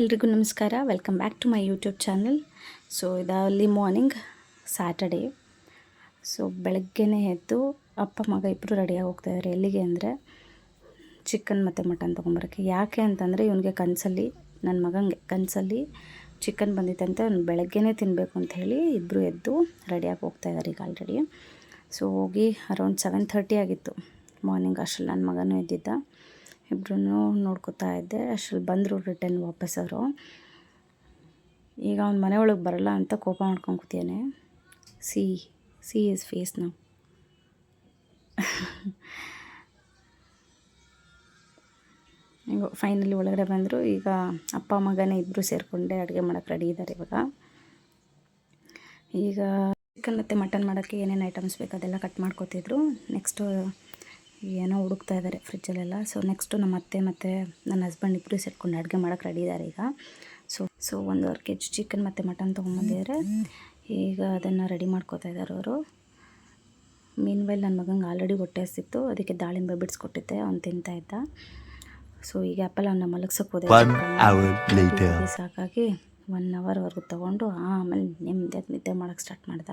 ಎಲ್ರಿಗೂ ನಮಸ್ಕಾರ. Welcome back to my YouTube channel so ಇದಲ್ಲಿ morning Saturday so ಬೆಳಗ್ಗೆನೇ ಎದ್ದು ಅಪ್ಪ, ಮಗ ಇಬ್ಬರು ರೆಡಿಯಾಗಿ ಹೋಗ್ತಾಯಿದ್ದಾರೆ ಎಲ್ಲಿಗೆ ಅಂದರೆ ಚಿಕನ್ ಮತ್ತು ಮಟನ್ ತೊಗೊಂಬರೋಕ್ಕೆ ಯಾಕೆ ಅಂತಂದರೆ ಇವನಿಗೆ ಕನಸಲ್ಲಿ ನನ್ನ ಮಗನಿಗೆ ಕನಸಲ್ಲಿ ಚಿಕನ್ ಬಂದಿತ್ತಂತೆ ಅವ್ನು ಬೆಳಗ್ಗೆನೇ ತಿನ್ನಬೇಕು ಅಂತ ಹೇಳಿ ಇಬ್ಬರು ಎದ್ದು ರೆಡಿಯಾಗಿ ಹೋಗ್ತಾಯಿದ್ದಾರೆ ಈಗ ಆಲ್ರೆಡಿ ಸೊ ಹೋಗಿ ಅರೌಂಡ್ ಸೆವೆನ್ ಥರ್ಟಿ ಆಗಿತ್ತು. ಮಾರ್ನಿಂಗ್ ಅಷ್ಟರಲ್ಲಿ ನನ್ನ ಮಗನೂ ಎದ್ದಿದ್ದ. ಇಬ್ಬರೂ ನೋಡ್ಕೊತಾ ಇದ್ದೆ. ಅಷ್ಟ್ರಲ್ಲಿ ಬಂದರು ರಿಟರ್ನ್ ವಾಪಸ್ ಅವರು. ಈಗ ಅವ್ನು ಮನೆ ಒಳಗೆ ಬರಲ್ಲ ಅಂತ ಕೋಪ ಮಾಡ್ಕೊಂಡು ಕೂತಿಯಾನೆ ಸಿ ಸಿ ಇಸ್ ಫೇಸ್ ನಾವು ಈಗ ಫೈನಲಿ ಒಳಗಡೆ ಬಂದರು. ಈಗ ಅಪ್ಪ, ಮಗನೇ ಇಬ್ಬರು ಸೇರಿಕೊಂಡೆ ಅಡುಗೆ ಮಾಡೋಕ್ಕೆ ರೆಡಿ ಇದ್ದಾರೆ ಇವಾಗ. ಈಗ ಚಿಕನ್ ಮತ್ತು ಮಟನ್ ಮಾಡೋಕ್ಕೆ ಏನೇನು ಐಟಮ್ಸ್ ಬೇಕು ಅದೆಲ್ಲ ಕಟ್ ಮಾಡ್ಕೋತಿದ್ರು. ನೆಕ್ಸ್ಟು ಏನೋ ಹುಡುಕ್ತಾ ಇದ್ದಾರೆ ಫ್ರಿಜ್ಜಲ್ಲೆಲ್ಲ. ಸೊ ನೆಕ್ಸ್ಟು ನಮ್ಮ ಅತ್ತೆ ಮತ್ತು ನನ್ನ ಹಸ್ಬೆಂಡ್ ಇಬ್ಬರು ಸೇರ್ಕೊಂಡು ಅಡುಗೆ ಮಾಡೋಕ್ಕೆ ರೆಡಿ ಇದ್ದಾರೆ ಈಗ. ಸೊ ಸೊ ಒಂದುವರೆ ಕೆ ಜಿ ಚಿಕನ್ ಮತ್ತು ಮಟನ್ ತೊಗೊಂಬಂದಿದ್ದಾರೆ ಈಗ ಅದನ್ನು ರೆಡಿ ಮಾಡ್ಕೋತಾ ಇದ್ದಾರೆ ಅವರು. ಮೀನ್ ವೈಲ್ ನನ್ನ ಮಗಂಗೆ ಆಲ್ರೆಡಿ ಹೊಟ್ಟೆ ಹಸಿತ್ತು. ಅದಕ್ಕೆ ದಾಳಿಂಬೆ ಬಿಡಿಸ್ಕೊಟ್ಟಿದ್ದೆ ಅವ್ನು ತಿಂತಾ ಇದ್ದ. ಸೊ ಈಗ ಆ್ಯಪಲ್ ಅವನ್ನ ಮಲಗ್ಸೋಕೆ ಹೋದೆ. ಸಾಕಾಗಿ ಒನ್ ಅವರ್ವರೆಗೂ ತೊಗೊಂಡು ಆಮೇಲೆ ನಿಮ್ಮದೇ ನಿದ್ದೆ ಮಾಡೋಕ್ಕೆ ಸ್ಟಾರ್ಟ್ ಮಾಡ್ದೆ.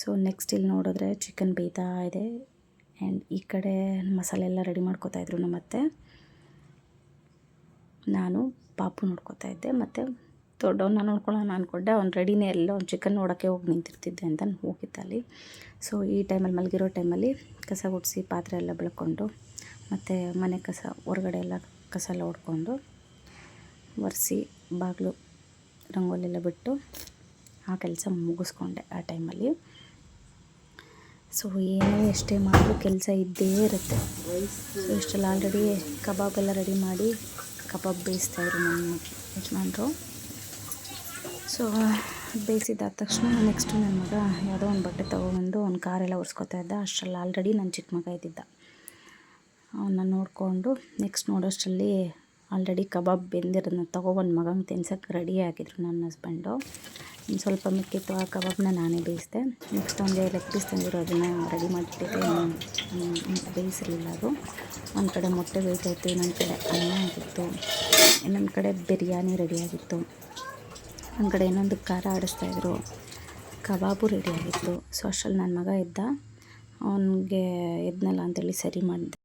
ಸೊ ನೆಕ್ಸ್ಟ್ ಇಲ್ಲಿ ನೋಡಿದ್ರೆ ಚಿಕನ್ ಬೇಯ್ತಾ ಇದೆ. ಆ್ಯಂಡ್ ಈ ಕಡೆ ಮಸಾಲೆ ಎಲ್ಲ ರೆಡಿ ಮಾಡ್ಕೋತಾ ಇದ್ರು ನಮ್ಮ ಅತ್ತೆ ನಾನು ಪಾಪು ನೋಡ್ಕೋತಾ ಇದ್ದೆ. ಮತ್ತು ದೊಡ್ಡವನ್ನ ನೋಡ್ಕೊಳ್ಳೋಣ ಅಂದ್ಕೊಂಡೆ ಅವ್ನು ರೆಡಿನೇ ಎಲ್ಲ ಅವ್ನು ಚಿಕನ್ ನೋಡೋಕ್ಕೆ ಹೋಗಿ ನಿಂತಿರ್ತಿದ್ದೆ ಅಂತ ಹೋಗಿದ್ದ ಅಲ್ಲಿ. ಸೊ ಈ ಟೈಮಲ್ಲಿ ಮಲಗಿರೋ ಟೈಮಲ್ಲಿ ಕಸ ಗುಡಿಸಿ ಪಾತ್ರೆ ಎಲ್ಲ ಬೆಳ್ಕೊಂಡು ಮತ್ತು ಮನೆ ಕಸ, ಹೊರಗಡೆ ಎಲ್ಲ ಕಸ ಎಲ್ಲ ಹೊಡ್ಕೊಂಡು ಒರೆಸಿ ಬಾಗಿಲು ರಂಗೋಲೆಲ್ಲ ಬಿಟ್ಟು ಆ ಕೆಲಸ ಮುಗಿಸ್ಕೊಂಡೆ ಆ ಟೈಮಲ್ಲಿ ಸೊ ಏನೇ ಎಷ್ಟೇ ಮಾಡಿದ್ರು ಕೆಲಸ ಇದ್ದೇ ಇರುತ್ತೆ. ಸೊ ಇಷ್ಟೆಲ್ಲ ಆಲ್ರೆಡಿ ಕಬಾಬ್ ಎಲ್ಲ ರೆಡಿ ಮಾಡಿ ಕಬಾಬ್ ಬೇಯಿಸ್ತಾಯಿದ್ರು ನನ್ನ ಯಜಮಾನರು. ಸೊ ಬೇಯಿಸಿದಾದ ತಕ್ಷಣ ನೆಕ್ಸ್ಟು ನನ್ನ ಮಗ ಯಾವುದೋ ಒಂದು ಬಟ್ಟೆ ತೊಗೊಬಂದು ಕಾರ್ ಕಾರೆಲ್ಲ ಒರೆಸ್ಕೊತಾ ಇದ್ದ. ಅಷ್ಟರಲ್ಲಿ ಆಲ್ರೆಡಿ ನನ್ನ ಚಿಕ್ಕ ಮಗ ಇದ್ದಿದ್ದ. ಅವನ್ನ ನೋಡಿಕೊಂಡು ನೆಕ್ಸ್ಟ್ ನೋಡೋಷ್ಟರಲ್ಲಿ ಆಲ್ರೆಡಿ ಕಬಾಬ್ ಬೆಂದಿರೋದನ್ನ ತೊಗೊಬಂದು ಮಗಂಗೆ ತಿನ್ಸೋಕ್ಕೆ ರೆಡಿ ಆಗಿದ್ರು ನನ್ನ ಹಸ್ಬೆಂಡು ಸ್ವಲ್ಪ ಮಿಕ್ಕಿತ್ತು ಆ ಕಬಾಬ್ನ ನಾನೇ ಬೇಯಿಸಿದೆ. ನೆಕ್ಸ್ಟ್ ಒಂದು ಲೆಗ್ ಪೀಸ್ ತಂದಿರೋ ಅದನ್ನು ರೆಡಿ ಮಾಡಿಬಿಟ್ಟಿದ್ದೆ. ಬೇಯಿಸಿರಲಿಲ್ಲ ಅದು. ಒಂದು ಕಡೆ ಮೊಟ್ಟೆ ಬೇಯ್ತಾಯಿತ್ತು ಇನ್ನೊಂದು ಕಡೆ ಅನ್ನ ಆಗಿತ್ತು. ಇನ್ನೊಂದು ಕಡೆ ಬಿರಿಯಾನಿ ರೆಡಿಯಾಗಿತ್ತು ಒಂದು ಕಡೆ ಇನ್ನೊಂದು ಖಾರ ಆಡಿಸ್ತಾಯಿದ್ರು ಕಬಾಬು ರೆಡಿಯಾಗಿತ್ತು ಸೊ ಅಷ್ಟರಲ್ಲಿ ನನ್ನ ಮಗ ಇದ್ದ. ಅವನಿಗೆ ಎದ್ನಲ್ಲ ಅಂತೇಳಿ ಸರಿ ಮಾಡಿದೆ.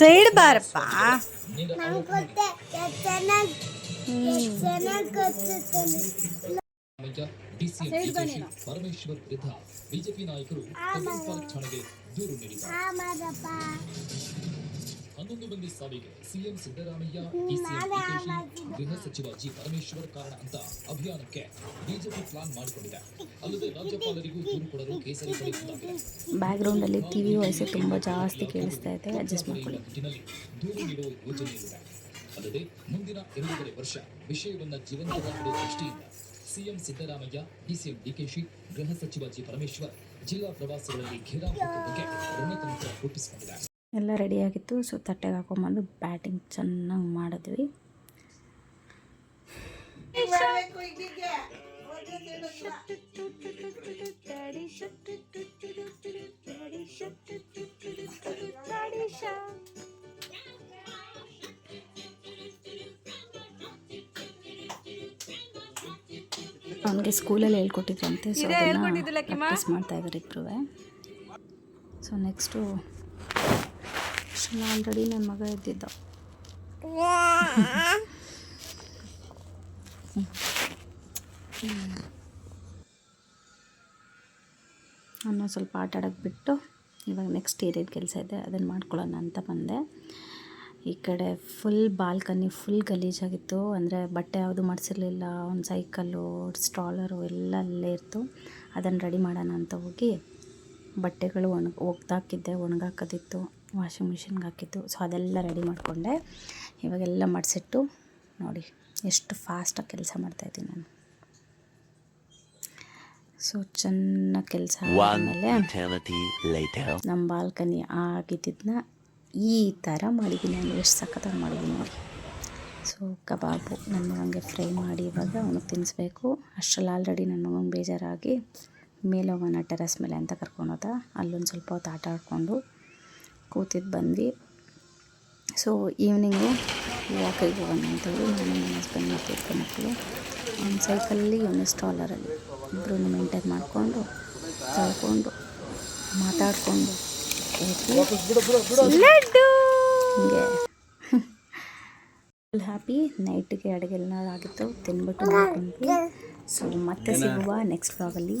ಸೈಡ್ ಬಾರಪ್ಪ. ಪರಮೇಶ್ವರ್ ವಿರುದ್ಧ ಬಿಜೆಪಿ ನಾಯಕರು ಠಾಣೆಗೆ ದೂರು ನೀಡಿದ್ದಾರೆ ಹನ್ನೊಂದು ಮಂದಿ ಸಾವಿಗೆ ಸಿಎಂ ಸಿದ್ದರಾಮಯ್ಯ ಗೃಹ ಸಚಿವ ಜಿ ಪರಮೇಶ್ವರ್ ಕಾರಣ ಅಂತ ಅಭಿಯಾನಕ್ಕೆ ಬಿಜೆಪಿ ಪ್ಲಾನ್ ಮಾಡಿಕೊಂಡಿದೆ ಅಲ್ಲದೆ ರಾಜ್ಯಪಾಲರಿಗೂ ದೂರು ಕೊಡಲು ಕೇಸರಿ ಬ್ಯಾಕ್ಗ್ರೌಂಡ್ ಅಲ್ಲಿ ಟಿವಿ ಟಿ ತುಂಬಾ ವಾಯ್ಸು ಜಾಸ್ತಿ ಕೇಳಿಸ್ತಾ ಇದೆ ಅಡ್ಜಸ್ಟ್ ಮಾಡ್ಕೊಳ್ಳಿ. ದೂರು ನೀಡುವ ಯೋಜನೆ ಇದೆ ಅಲ್ಲದೆ ಮುಂದಿನ ಎರಡೂವರೆ ವರ್ಷ ವಿಷಯವನ್ನ ಜೀವಂತವಾಗಿಡುವ ದೃಷ್ಟಿಯಿಂದ ಸಿಎಂ ಸಿದ್ದರಾಮಯ್ಯ ಡಿಸಿಎಂ ಡಿಕೆಶಿ ಗೃಹ ಸಚಿವ ಜಿ ಪರಮೇಶ್ವರ್ ಜಿಲ್ಲಾ ಪ್ರವಾಸಗಳಲ್ಲಿ ಘೇರಾವ್ ಬಗ್ಗೆ ರಣತಂತ್ರ ಎಲ್ಲ ರೆಡಿಯಾಗಿತ್ತು ಸೊ ತಟ್ಟೆಗೆ ಹಾಕೊಂಬಂದು ಬ್ಯಾಟಿಂಗ್ ಚೆನ್ನಾಗಿ ಮಾಡಿದ್ವಿ ಅವನಿಗೆ ಸ್ಕೂಲಲ್ಲಿ ಹೇಳ್ಕೊಟ್ಟಿದ್ರಂತೆ ಸೊ ಅದನ್ನು ಪ್ರಾಕ್ಟೀಸ್ ಮಾಡ್ತಾ ಇದ್ದಾರೆ ಇಬ್ಬರು ಸೊ ನೆಕ್ಸ್ಟು ಆಲ್ರೆಡಿ ನನ್ನ ಮಗ ಇದ್ದಿದ್ದ ಅನ್ನೋ ಸ್ವಲ್ಪ ಆಟ ಆಡೋಕ್ಕೆ ಬಿಟ್ಟು ಇವಾಗ ನೆಕ್ಸ್ಟ್ ಏರಿಯಾದ ಕೆಲಸ ಇದೆ ಅದನ್ನು ಮಾಡ್ಕೊಳ್ಳೋಣ ಅಂತ ಬಂದೆ. ಈ ಕಡೆ ಫುಲ್ ಬಾಲ್ಕನಿ ಫುಲ್ ಗಲೀಜಾಗಿತ್ತು ಅಂದರೆ ಬಟ್ಟೆ ಯಾವುದು ಮಾಡಿಸಿರ್ಲಿಲ್ಲ. ಒಂದು ಸೈಕಲ್ಲು ಸ್ಟ್ರಾಲರು ಎಲ್ಲ ಅಲ್ಲೇ ಇತ್ತು. ಅದನ್ನು ರೆಡಿ ಮಾಡೋಣ ಅಂತ ಹೋಗಿ ಬಟ್ಟೆಗಳು ಒಣಗಿ ಒಗ್ದಾಕಿದ್ದೆ ಒಣಗಾಕೋದಿತ್ತು ವಾಷಿಂಗ್ ಮಿಷಿನ್ಗೆ ಹಾಕಿದ್ದು. ಸೊ ಅದೆಲ್ಲ ರೆಡಿ ಮಾಡಿಕೊಂಡೆ. ಇವಾಗೆಲ್ಲ ಮಾಡಿಸಿಟ್ಟು ನೋಡಿ ಎಷ್ಟು ಫಾಸ್ಟಾಗಿ ಕೆಲಸ ಮಾಡ್ತಾಯಿದ್ದೀನಿ ನಾನು. ಸೊ ಚೆನ್ನಾಗಿ ಕೆಲಸ ಆದಮೇಲೆ ನಮ್ಮ ಬಾಲ್ಕನಿ ಆಗಿದ್ದನ್ನ ಈ ಥರ ಮಾಡಿದ್ದೀನಿ. ನಾನು ಎಷ್ಟು ಸಖತ್ತಾಗಿ ಮಾಡಿದ್ದೀನಿ ನೋಡಿ. ಸೊ ಕಬಾಬು ನನ್ನ ಮಗನಿಗೆ ಫ್ರೈ ಮಾಡಿ ಇವಾಗ ಅವನಿಗೆ ತಿನ್ನಿಸ್ಬೇಕು. ಅಷ್ಟರಲ್ಲಿ ಆಲ್ರೆಡಿ ನನ್ನ ಮಗನಿಗೆ ಬೇಜಾರಾಗಿ ಮೇಲೆ ಹೋಗೋಣ ಟೆರಸ್ ಮೇಲೆ ಅಂತ ಕರ್ಕೊಂಡೋದ ಅಲ್ಲೊಂದು ಸ್ವಲ್ಪ ಹೊತ್ತು ಆಟ ಆಡಿಕೊಂಡು ಕೂತಿದ್ದು ಬಂದ್ವಿ. ಸೊ ಈವ್ನಿಂಗು ವಾಕಿಗೆ ಹೋಗೋಣ ಅಂತೇಳಿ ನಾನು ನನ್ನ ಹಸ್ಬೆಂಡ್ ಮತ್ತು ಇಬ್ಬರು ಮಕ್ಕಳು ಒಂದು ಸೈಕಲಲ್ಲಿ ಒಂದು ಸ್ಟಾಲರಲ್ಲಿ ಇಬ್ಬರು ಮೇಂಟೈನ್ ಮಾಡಿಕೊಂಡು, ತಳ್ಕೊಂಡು, ಮಾತಾಡಿಕೊಂಡು ಲಡ್ಡು. ಹ್ಯಾಪಿ ನೈಟ್ಗೆ ಅಡುಗೆ ಆಗಿತ್ತು. ತಿನ್ಬಿಟ್ಟು ಸೊ ಮತ್ತೆ ಸಿಗುವ ನೆಕ್ಸ್ಟ್ ಬ್ಲಾಗಲ್ಲಿ